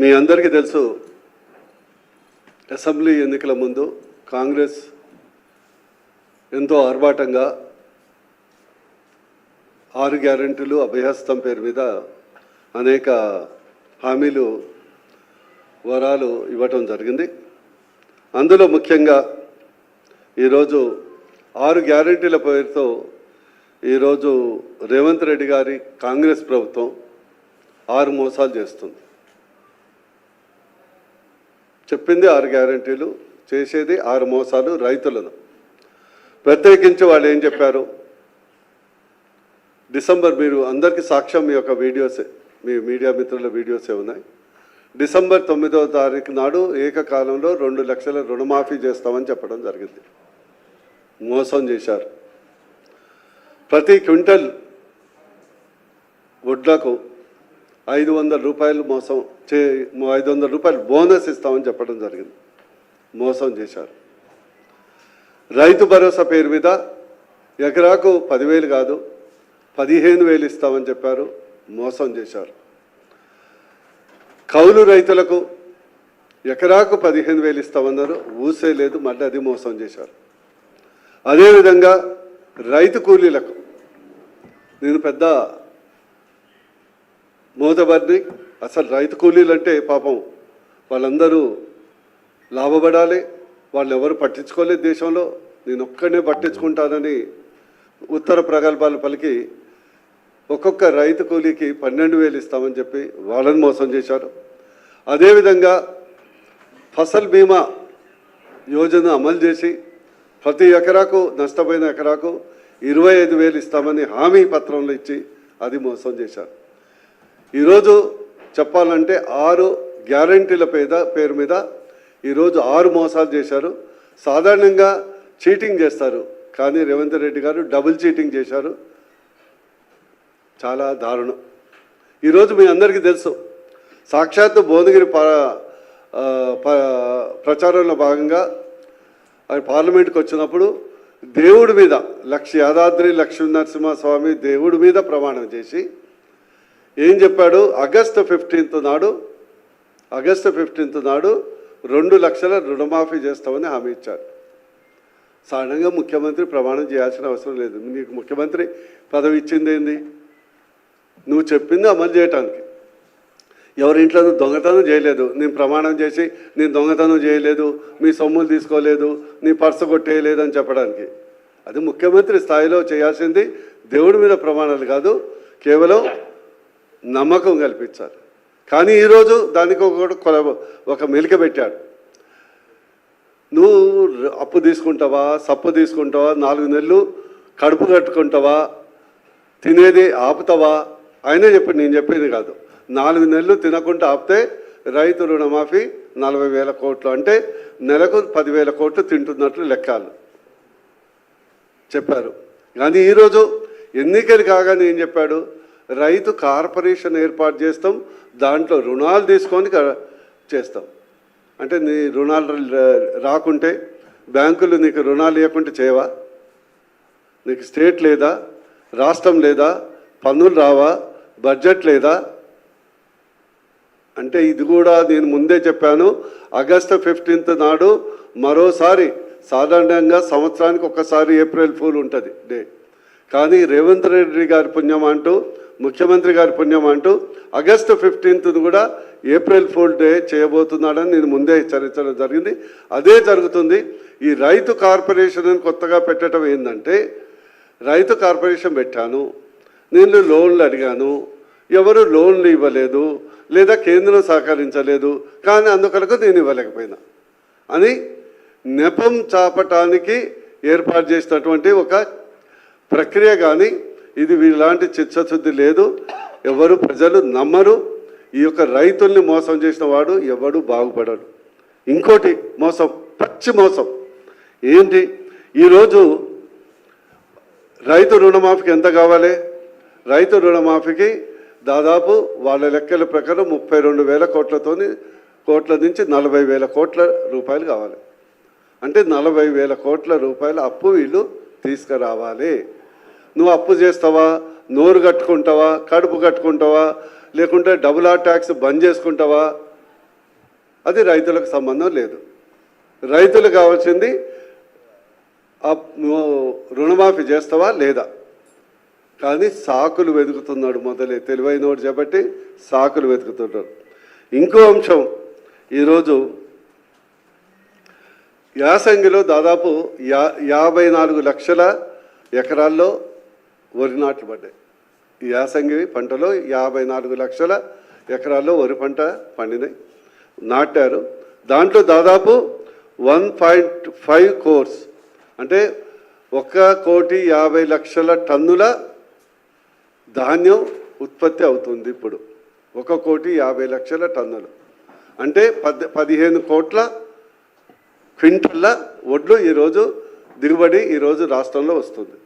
మీ అందరికీ తెలుసు అసెంబ్లీ ఎన్నికల ముందు కాంగ్రెస్ ఎంతో ఆర్భాటంగా ఆరు గ్యారెంటీలు అభయహస్తం పేరు మీద అనేక హామీలు వరాలు ఇవ్వటం జరిగింది. అందులో ముఖ్యంగా ఈరోజు ఆరు గ్యారెంటీల పేరుతో ఈరోజు రేవంత్ రెడ్డి గారి కాంగ్రెస్ ప్రభుత్వం ఆరు మోసాలు చేస్తుంది. చెప్పింది ఆరు గ్యారంటీలు చేసేది ఆరు మోసాలు రైతులను. ప్రత్యేకించి వాళ్ళు ఏం చెప్పారు? డిసెంబర్ మీరు అందరికీ సాక్ష్యం మీ యొక్క వీడియోసే మీ మీడియా మిత్రుల వీడియోసే ఉన్నాయి. డిసెంబర్ తొమ్మిదవ తారీఖు నాడు ఏకకాలంలో రెండు లక్షల రుణమాఫీ చేస్తామని చెప్పడం జరిగింది. మోసం చేశారు. ప్రతి క్వింటల్ వడ్లకు ఐదు వందల రూపాయలు మోసం చే ఐదు వందల రూపాయలు బోనస్ ఇస్తామని చెప్పడం జరిగింది. మోసం చేశారు. రైతు భరోసా పేరు మీద ఎకరాకు పదివేలు కాదు పదిహేను వేలు ఇస్తామని చెప్పారు. మోసం చేశారు. కౌలు రైతులకు ఎకరాకు పదిహేను వేలు ఇస్తామన్నారు. ఊసే లేదు మళ్ళీ అది మోసం చేశారు. అదేవిధంగా రైతు కూలీలకు నేను పెద్ద మోతబర్ని అసలు రైతు కూలీలు అంటే పాపం వాళ్ళందరూ లాభపడాలి వాళ్ళు ఎవరు పట్టించుకోలేదు దేశంలో. నేను ఒక్కడనే పట్టించుకుంటానని ఉత్తర ప్రగల్భాలు పలికి ఒక్కొక్క రైతు కూలీకి పన్నెండు వేలు ఇస్తామని చెప్పి వాళ్ళని మోసం చేశారు. అదేవిధంగా ఫసల్ బీమా యోజన అమలు చేసి ప్రతి ఎకరాకు నష్టపోయిన ఎకరాకు ఇరవై ఐదు వేలు ఇస్తామని హామీ పత్రంలో ఇచ్చి అది మోసం చేశారు. ఈరోజు చెప్పాలంటే ఆరు గ్యారంటీల పేద పేరు మీద ఈరోజు ఆరు మోసాలు చేశారు. సాధారణంగా చీటింగ్ చేస్తారు. కానీ రేవంత్ రెడ్డి గారు డబుల్ చీటింగ్ చేశారు. చాలా దారుణం. ఈరోజు మీ అందరికీ తెలుసు. సాక్షాత్తు భువనగిరి ప ప- ప్రచారంలో భాగంగా అది పార్లమెంట్కి వచ్చినప్పుడు దేవుడి మీద లక్ష యాదాద్రి లక్ష్మీ నరసింహస్వామి దేవుడి మీద ప్రమాణం చేసి ఏం చెప్పాడు? ఆగస్టు ఫిఫ్టీన్త్ నాడు ఆగస్టు ఫిఫ్టీన్త్ నాడు రెండు లక్షల రుణమాఫీ చేస్తామని హామీ ఇచ్చారు సాధారణంగా ముఖ్యమంత్రి ప్రమాణం చేయాల్సిన అవసరం లేదు. నీకు ముఖ్యమంత్రి పదవి ఇచ్చింది ఏంది? నువ్వు చెప్పింది అమలు చేయటానికి. ఎవరి ఇంట్లో నువ్వు దొంగతనం చేయలేదు. నేను ప్రమాణం చేసి నేను దొంగతనం చేయలేదు. మీ సొమ్ములు తీసుకోలేదు. నీ పర్సు కొట్టేయలేదు అని చెప్పడానికి. అది ముఖ్యమంత్రి స్థాయిలో చేయాల్సింది దేవుడి మీద ప్రమాణాలు కాదు కేవలం నమ్మకం కల్పించాలి. కానీ ఈరోజు దానికి ఒక కొల- ఒక మెలిక పెట్టాడు. నువ్వు అప్పు తీసుకుంటావా? సప్పు తీసుకుంటావా? నాలుగు నెలలు కడుపు కట్టుకుంటావా? తినేది ఆపుతావా? ఆయనే చెప్పి నేను చెప్పేది కాదు. నాలుగు నెలలు తినకుండా ఆపితే రైతు రుణమాఫీ నలభై వేల కోట్లు అంటే నెలకు పదివేల కోట్లు తింటున్నట్లు లెక్కలు. చెప్పారు. కానీ ఈరోజు ఎన్నికలు కాగానే ఏం చెప్పాడు? రైతు కార్పొరేషన్ ఏర్పాటు చేస్తాం దాంట్లో రుణాలు తీసుకొని చేస్తాం. అంటే నీ రుణాలు రాకుంటే బ్యాంకులు నీకు రుణాలు ఇవ్వకుంటే చేయవా? నీకు స్టేట్ లేదా రాష్ట్రం లేదా పన్నులు రావా బడ్జెట్ లేదా? అంటే ఇది కూడా నేను ముందే చెప్పాను ఆగస్టు ఫిఫ్టీన్త్ నాడు మరోసారి సాధారణంగా సంవత్సరానికి ఒక్కసారి ఏప్రిల్ ఫూల్ ఉంటుంది డే. కానీ రేవంత్ రెడ్డి గారి పుణ్యం అంటూ ముఖ్యమంత్రి గారి పుణ్యం అంటూ ఆగస్టు ఫిఫ్టీన్త్ కూడా ఏప్రిల్ ఫోర్ డే చేయబోతున్నాడని నేను ముందే హెచ్చరించడం జరిగింది. అదే జరుగుతుంది. ఈ రైతు కార్పొరేషన్ అని కొత్తగా పెట్టడం ఏంటంటే రైతు కార్పొరేషన్ పెట్టాను నేను లోన్లు అడిగాను ఎవరు లోన్లు ఇవ్వలేదు లేదా కేంద్రం సహకరించలేదు కానీ అందుకొరకు నేను ఇవ్వలేకపోయినా అని నెపం చాపటానికి ఏర్పాటు చేసినటువంటి ఒక ప్రక్రియ కానీ ఇది వీళ్ళలాంటి చిచ్చశుద్ధి లేదు. ఎవరు ప్రజలు నమ్మరు. ఈ యొక్క రైతుల్ని మోసం చేసిన వాడు ఎవడు బాగుపడడు. ఇంకోటి మోసం పచ్చి మోసం. ఏంటి? ఈరోజు రైతు రుణమాఫీకి ఎంత కావాలి? రైతు రుణమాఫీకి దాదాపు వాళ్ళ లెక్కల ప్రకారం ముప్పై రెండు వేల కోట్లతోని కోట్ల నుంచి నలభై వేల కోట్ల రూపాయలు కావాలి. అంటే నలభై వేల కోట్ల రూపాయల అప్పు వీళ్ళు తీసుకురావాలి. నువ్వు అప్పు చేస్తావా? నోరు కట్టుకుంటావా? కడుపు కట్టుకుంటావా? లేకుంటే డబుల్ ఆర్ ట్యాక్స్ బంద్ చేసుకుంటావా? అది రైతులకు సంబంధం లేదు. రైతులు కావాల్సింది నువ్వు రుణమాఫీ చేస్తావా లేదా? కానీ సాకులు వెతుకుతున్నాడు మొదలే. తెలివైనోడు చెప్పట్టి సాకులు వెతుకుతున్నాడు. ఇంకో అంశం ఈరోజు యాసంగిలో దాదాపు యా యాభై నాలుగు లక్షల ఎకరాల్లో వరి నాట్లు పడ్డాయి. ఈ యాసంగి పంటలో యాభై నాలుగు లక్షల ఎకరాల్లో వరి పంట పండినాయి. నాటారు. దాంట్లో దాదాపు వన్ పాయింట్ ఫైవ్ కోర్స్ అంటే ఒక కోటి యాభై లక్షల టన్నుల ధాన్యం ఉత్పత్తి అవుతుంది ఇప్పుడు. ఒక కోటి యాభై లక్షల టన్నులు. అంటే పద్ పదిహేను కోట్ల క్వింటల్ల వడ్లు ఈరోజు దిగుబడి ఈరోజు రాష్ట్రంలో వస్తుంది.